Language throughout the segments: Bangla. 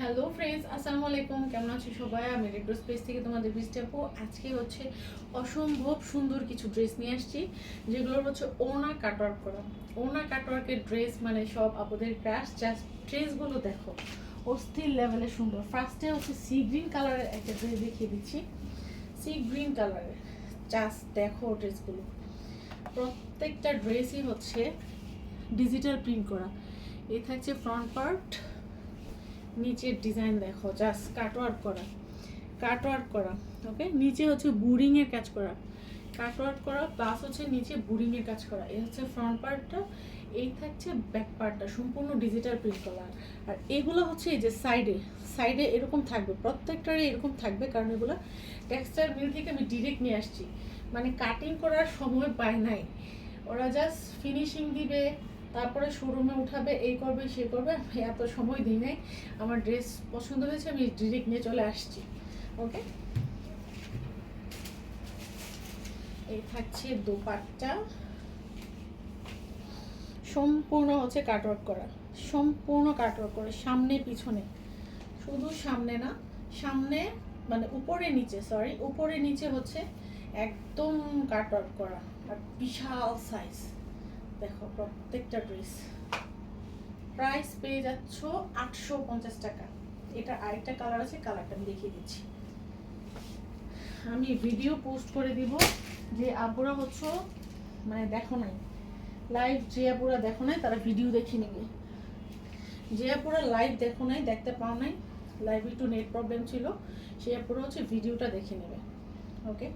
হ্যালো ফ্রেন্ডস আসসালামু আলাইকুম কেমন আছো সবাই? আমি রেড্রো স্পেস থেকে তোমাদের বৃষ্টি আপু আজকে হচ্ছে অসম্ভব সুন্দর কিছু ড্রেস নিয়ে আসছি, যেগুলোর হচ্ছে ওনা কাটওয়ার্ক করা। ওনা কাটওয়ার্কের ড্রেস মানে সব আপুদের ক্রাশ জাস্ট ড্রেসগুলো দেখো, অস্থির লেভেলের সুন্দর। ফার্স্টে হচ্ছে সি গ্রিন কালারের একটা ড্রেস দেখিয়ে দিচ্ছি। সি গ্রিন কালারের জাস্ট দেখো ড্রেসগুলো প্রত্যেকটা ড্রেসই হচ্ছে ডিজিটাল প্রিন্ট করা। এই থাকছে ফ্রন্ট পার্ট নিচের ডিজাইন দেখো জাস্ট কাটওয়ার্ক করা কাটওয়ার্ক করা ওকে নিচে হচ্ছে বুরিং এর কাজ করা কাটওয়ার্ক করা প্লাস হচ্ছে নিচে বুরিং এর কাজ করা, এই হচ্ছে ফ্রন্ট পার্টটা এই থাকছে ব্যাক পার্টটা সম্পূর্ণ ডিজিটাল প্রিন্ট করা। আর এগুলো হচ্ছে এই যে সাইডে সাইডে এরকম থাকবে, প্রত্যেকটারই এরকম থাকবে, কারণ এগুলো টেক্সটাইল মিল থেকে আমি ডিরেক্ট নিয়ে আসছি। মানে কাটিং করার সময় পায় নাই। ওরা জাস্ট ফিনিশিং দিবে তারপরে শোরুমে উঠাবে, এই করবে, সে করবে, আমি এত সময় দিই নাই। আমার ড্রেস পছন্দ হয়েছে, আমি ডিরেক্ট নিয়ে চলে আসছি। ওকে এই থাকছে দোপাট্টা। সম্পূর্ণ হচ্ছে কাটওয়ার্ক করা। সম্পূর্ণ কাটওয়ার্ক করা, সামনে, পিছনে। শুধু সামনে না, সামনে মানে উপরে নিচে সরি উপরে নিচে হচ্ছে একদম কাটওয়ার্ক করা, আর বিশাল সাইজ দেখো প্রত্যেকটা ড্রেস প্রাইস পেয়ে যাচ্ছ আটশো পঞ্চাশ টাকা। এটা আরেকটা কালার আছে কালারটা আমি দেখিয়ে দিচ্ছি। আমি ভিডিও পোস্ট করে দিব যে আপুরা হচ্ছে মানে দেখো নাই। লাইভ যে আপুরা দেখো নাই, তারা ভিডিও দেখে নেবে। যে আপুরা লাইভ দেখো নাই, দেখতে পাও নাই লাইভ একটু নেট প্রবলেম ছিল, সে আপুরা হচ্ছে ভিডিওটা দেখে নেবে। ওকে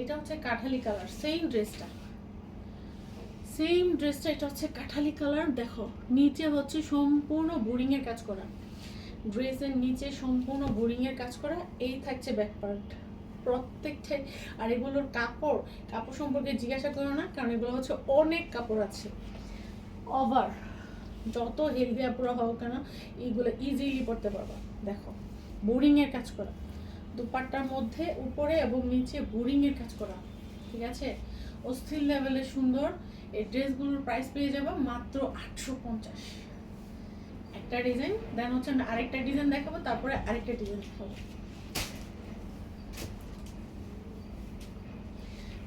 এটা হচ্ছে কাঠালি কালার সেম ড্রেসটা সেম ড্রেসটা এটা হচ্ছে কাঠালি কালার দেখো, নিচে হচ্ছে সম্পূর্ণ বোরিং এর কাজ করা। ড্রেসের নিচে সম্পূর্ণ বোরিং এর কাজ করা, এই থাকছে ব্যাক পার্ট প্রত্যেকটাই আর এগুলোর কাপড় কাপড় সম্পর্কে জিজ্ঞাসা করো না, কারণ এগুলো হচ্ছে অনেক কাপড় আছে। ওভার যত হেলদি আপুরা হোক কেন, এইগুলো ইজিলি পড়তে পারবা। দেখো বোরিং এর কাজ করা। দুপাট্টার মধ্যে, উপরে এবং নিচে বোরিং এর কাজ করা। ঠিক আছে? অস্থির লেভেলের সুন্দর। এই ড্রেসগুলোর প্রাইস পেয়ে যাব মাত্র আটশো পঞ্চাশ। একটা ডিজাইন দেন হচ্ছে আমি আরেকটা ডিজাইন দেখাবো, তারপরে আরেকটা ডিজাইন দেখাবো।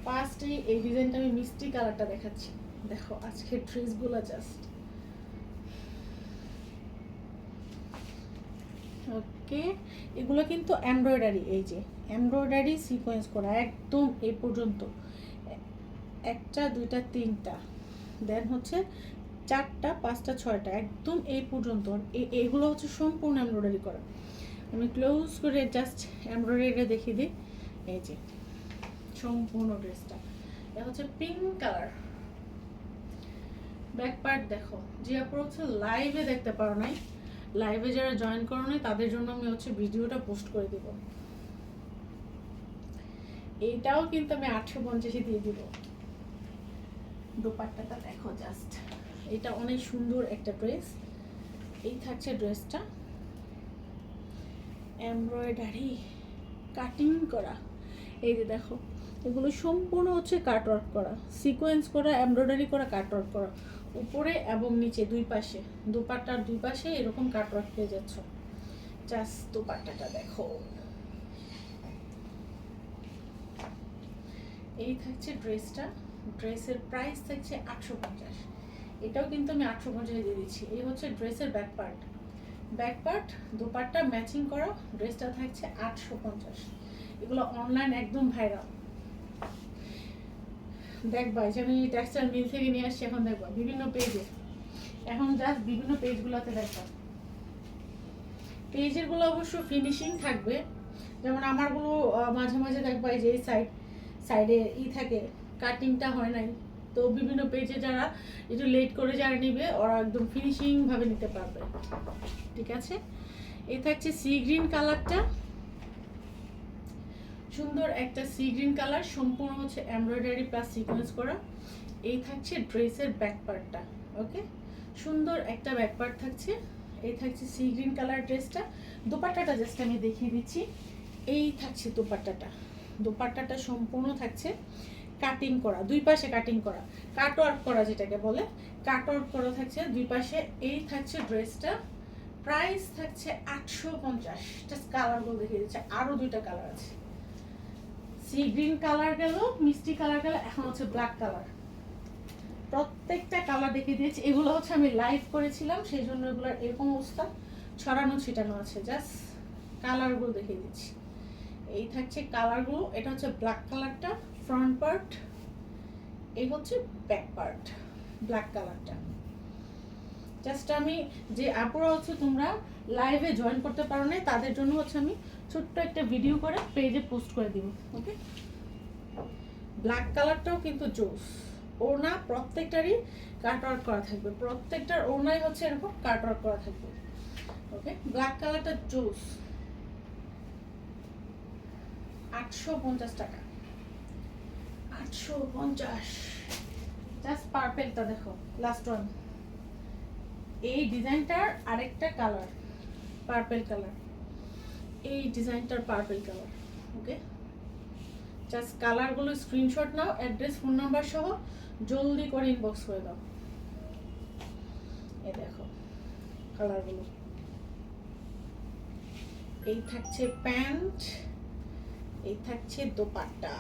ফার্স্টে এই ডিজাইনটা আমি মিষ্টি কালারটা দেখাচ্ছি। দেখো, আজকে ড্রেসগুলো জাস্ট ওকে এগুলো কিন্তু এমব্রয়ডারি এই যে এমব্রয়ডারি সিকোয়েন্স করা, একদম এই পর্যন্ত। একটা, দুইটা, তিনটা। দেন হচ্ছে চারটা, পাঁচটা, ছয়টা। একদম এই পর্যন্ত। এগুলো হচ্ছে সম্পূর্ণ এমব্রয়ডারি করা। আমি ক্লোজ করে জাস্ট এমব্রয়ডারিটা দেখিয়ে দিই। এই যে, সম্পূর্ণ ড্রেসটা। এটা হচ্ছে পিঙ্ক কালার ব্যাক পার্ট দেখো। যে আপনারা হচ্ছে লাইভে দেখতে পারো নাই লাইভে যারা জয়েন করো নাই, তাদের জন্য আমি হচ্ছে ভিডিওটা পোস্ট করে দিব। এইটাও কিন্তু আমি আটশো পঞ্চাশে দিয়ে দিব। দোপাট্টাটা দেখো জাস্ট এটা অনেক সুন্দর একটা ড্রেস। এই থাকছে ড্রেসটা। এমব্রয়ডারি, কাটিং করা। এই যে দেখো, এগুলো সম্পূর্ণ হচ্ছে কাটওয়ার্ক করা। সিকোয়েন্স করা, এমব্রয়ডারি করা কাটওয়ার্ক করা। উপরে এবং নিচে দুই পাশে, দুপাট্টার দুই পাশে এরকম কাটওয়ার্ক পেয়ে যাচ্ছ। জাস্ট দুপাট্টাটা দেখো। এই থাকছে ড্রেসটা। ড্রেসের প্রাইস থাকছে আটশো পঞ্চাশ। এটাও কিন্তু আমি আটশো পঞ্চাশে দিয়ে দিচ্ছি। এই হচ্ছে ড্রেসের back part back part dupatta matching করা, ড্রেসটা থাকছে আটশো পঞ্চাশ। এগুলো অনলাইন একদম ভাইরাল দেখবা যে আমি টেক্সটাইল মিল থেকে নিয়ে আসছি, এখন দেখবা বিভিন্ন পেজে এখন জাস্ট বিভিন্ন পেজগুলোতে দেখবা পেজেরগুলো অবশ্য ফিনিশিং থাকবে। যেমন আমারগুলো মাঝে মাঝে দেখবা এই যে এই সাইড সাইডে ই থাকে কাটিংটা হয় নাই। তো বিভিন্ন পেজে যারা একটু লেট করে যারা নিবে, ওরা একদম ফিনিশিং ভাবে নিতে পারবে। ঠিক আছে? এই থাকছে সি গ্রিন কালারটা সুন্দর একটা সি গ্রিন কালার সম্পূর্ণ হচ্ছে এমব্রয়ডারি প্লাস সিকোয়েন্স করা। এই থাকছে ড্রেসের ব্যাক পার্টটা ওকে সুন্দর একটা ব্যাক পার্ট থাকছে। এই থাকছে সি গ্রিন কালার ড্রেসটা দোপাট্টাটা জাস্ট আমি দেখিয়ে দিচ্ছি। এই থাকছে দোপাট্টাটা। দোপাট্টাটা সম্পূর্ণ থাকছে। কাটিং করা, দুই পাশে কাটিং করা কাট ওয়ার্ক করা যেটাকে বলে কাট ওয়ার্ক করা থাকছে, দুই পাশে এই থাকছে ড্রেসটা প্রাইস থাকছে আটশো পঞ্চাশ জাস্ট কালারগুলো দেখিয়ে দিচ্ছে আরও দুইটা কালার আছে। সি গ্রিন কালার গেল, মিষ্টি কালার গেল, এখন হচ্ছে ব্ল্যাক কালার প্রত্যেকটা কালার দেখিয়ে দিয়েছি, এগুলো হচ্ছে আমি লাইভ করেছিলাম, সেই জন্য এগুলোর এরকম অবস্থা, ছড়ানো ছিটানো আছে জাস্ট কালারগুলো দেখিয়ে দিচ্ছি। এই থাকছে কালারগুলো এটা হচ্ছে ব্ল্যাক কালারটা ফ্রন্ট পার্ট এই হচ্ছে ব্যাক পার্ট ব্ল্যাক কালারটা জাস্ট আমি যে আপুরা হচ্ছে তোমরা লাইভে জয়েন করতে পারো না তাদের জন্য হচ্ছে আমি ছোট্ট একটা ভিডিও করে পেজে পোস্ট করে দিব ওকে ব্ল্যাক কালারটাও কিন্তু জোস। ওড়না প্রত্যেকটারই কাট ওয়ার্ক করা থাকবে। প্রত্যেকটার ওড়নাই হচ্ছে এরকম কাট ওয়ার্ক করা থাকবে ওকে ব্ল্যাক কালারটা জোস। আটশো পঞ্চাশ টাকা। আটশো পঞ্চাশ। জাস্ট পার্পেলটা দেখো লাস্ট ওয়ান এই ডিজাইনটার কালার পার্পেল কালার এই ডিজাইনটার কালার ওকে জাস্ট কালারগুলো স্ক্রিনশট নাও অ্যাড্রেস ফোন নাম্বার সহ, জলদি করে ইনবক্স করে দাও। এই দেখো কালারগুলো এই থাকছে প্যান্ট, এই থাকছে দোপাট্টা।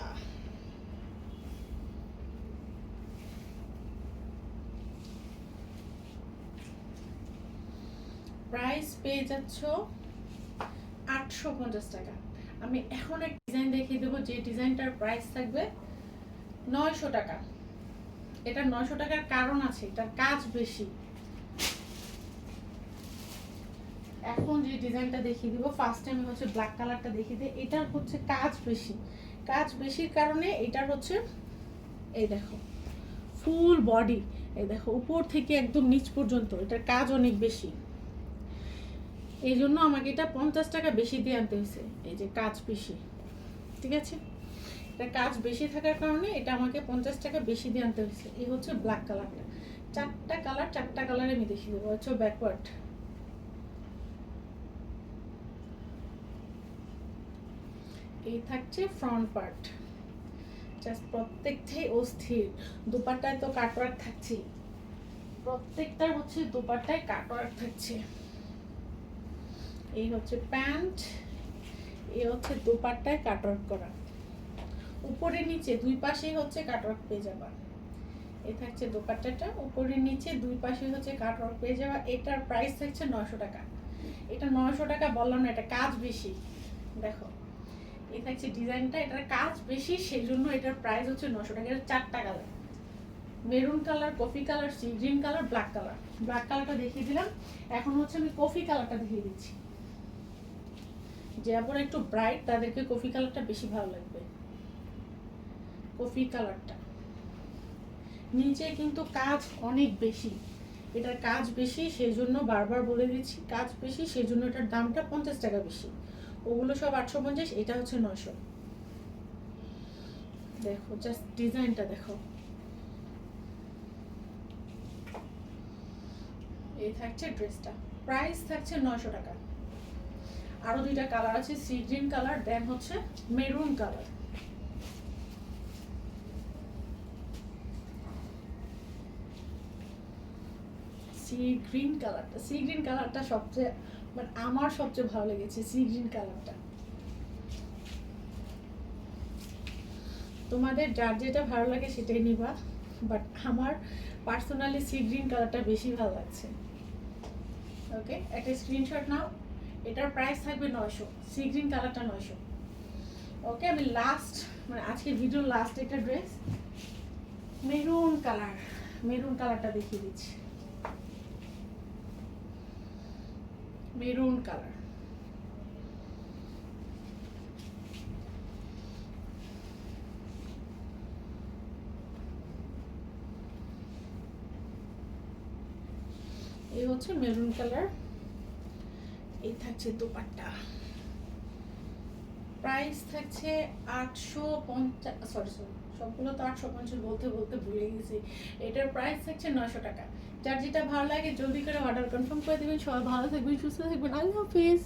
প্রাইস পেয়ে যাচ্ছ আটশো পঞ্চাশ টাকা। আমি এখন এক ডিজাইন দেখিয়ে দেবো, যে ডিজাইনটার প্রাইস থাকবে নয়শো টাকা। এটা নয়শো টাকার কারণ আছে, এটার কাজ বেশি। এখন যে ডিজাইনটা দেখিয়ে দিব ফার্স্ট টাইম হচ্ছে ব্ল্যাক কালারটা দেখিয়ে দিই এটার হচ্ছে কাজ বেশি। কাজ বেশির কারণে এটার হচ্ছে, এই দেখো ফুল বডি এই দেখো, উপর থেকে একদম নিচ পর্যন্ত, এটার কাজ অনেক বেশি। এই জন্য আমাকে এটা পঞ্চাশ টাকা বেশি দিয়ে আনতে হয়েছে। এই যে কাজ বেশি, ঠিক আছে? এটা কাজ বেশি থাকার কারণে এটা আমাকে পঞ্চাশ টাকা বেশি দিয়ে আনতে হয়েছে। এই হচ্ছে ব্ল্যাক কালারটা চারটা কালার চারটা কালারে আমি দেখিয়ে দেবো। হচ্ছে ব্যাকওয়ার্ড এই থাকছে ফ্রন্ট পার্ট জাস্ট প্রত্যেকটাই অস্থির। দুপাট্টায় তো কাটওয়ার্ক থাকছে প্রত্যেকটার হচ্ছে দুপাট্টায় কাটওয়ার্ক থাকছে। এই হচ্ছে প্যান্ট এই হচ্ছে দুপাট্টায় কাটওয়ার্ক করা। উপরে নিচে, দুই পাশেই হচ্ছে কাটওয়ার্ক পেয়ে যাবা এ থাকছে দোপাট্টাটা, উপরে নিচে, দুই পাশে হচ্ছে কাটওয়ার্ক পেয়ে যাবা এটার প্রাইস থাকছে নয়শো টাকা। এটা নয়শো টাকা বললাম না, এটা কাজ বেশি। দেখো এই থাকছে ডিজাইনটা, এটার কাজ বেশি সেই জন্য এটার প্রাইস হচ্ছে নশো টাকা। এটা চারটা colour maroon colour coffee colour sea green colour black colour black কালারটা দেখিয়ে দিলাম। এখন হচ্ছে আমি কফি কালারটা দেখিয়ে দিচ্ছি। যে আবার একটু ব্রাইট তাদেরকে কফি কালারটা বেশি ভালো লাগবে। কফি কালারটা নিচে কিন্তু কাজ অনেক বেশি। এটার কাজ বেশি সেই জন্য বারবার বলে দিচ্ছি, কাজ বেশি সেই জন্য এটার দামটা পঞ্চাশ টাকা বেশি। ওগুলো সব আটশো পঞ্চাশ, এটা হচ্ছে নশো দেখো জাস্ট ডিজাইনটা দেখো। এই থাকছে ড্রেসটা প্রাইস থাকছে নশো টাকা। আরও দুইটা কালার আছে সি গ্রিন কালার দেন হচ্ছে মেরুন কালার সি গ্রিন কালারটা সি গ্রিন কালারটা সবচেয়ে মানে আমার সবচেয়ে ভালো লেগেছে সি গ্রিন কালারটা তোমাদের যার যেটা ভালো লাগে সেটাই নিবা বাট আমার পার্সোনালি সি গ্রিন কালারটা বেশি ভালো লাগছে। ওকে একটা স্ক্রিনশট নাও। এটার প্রাইস থাকবে নয়শো সি গ্রিন কালারটা নয়শো। ওকে আমি লাস্ট মানে আজকে ভিডিও লাস্ট একটা ড্রেস মেরুন কালার মেরুন কালারটা দেখিয়ে দিচ্ছি। মেরুন কালার এই হচ্ছে মেরুন কালার এই থাকছে দোপাট্টা। প্রাইস থাকছে আটশো পঞ্চাশ সরি সরি সবগুলো তো আটশো পঞ্চাশ বলতে বলতে ভুলে গেছি। এটার প্রাইস থাকছে নশো টাকা। যার যেটা ভালো লাগে, জলদি করে অর্ডার কনফার্ম করে দেবেন। সবাই ভালো থাকবেন, সুস্থ থাকবেন। আল্লাহ হাফিজ।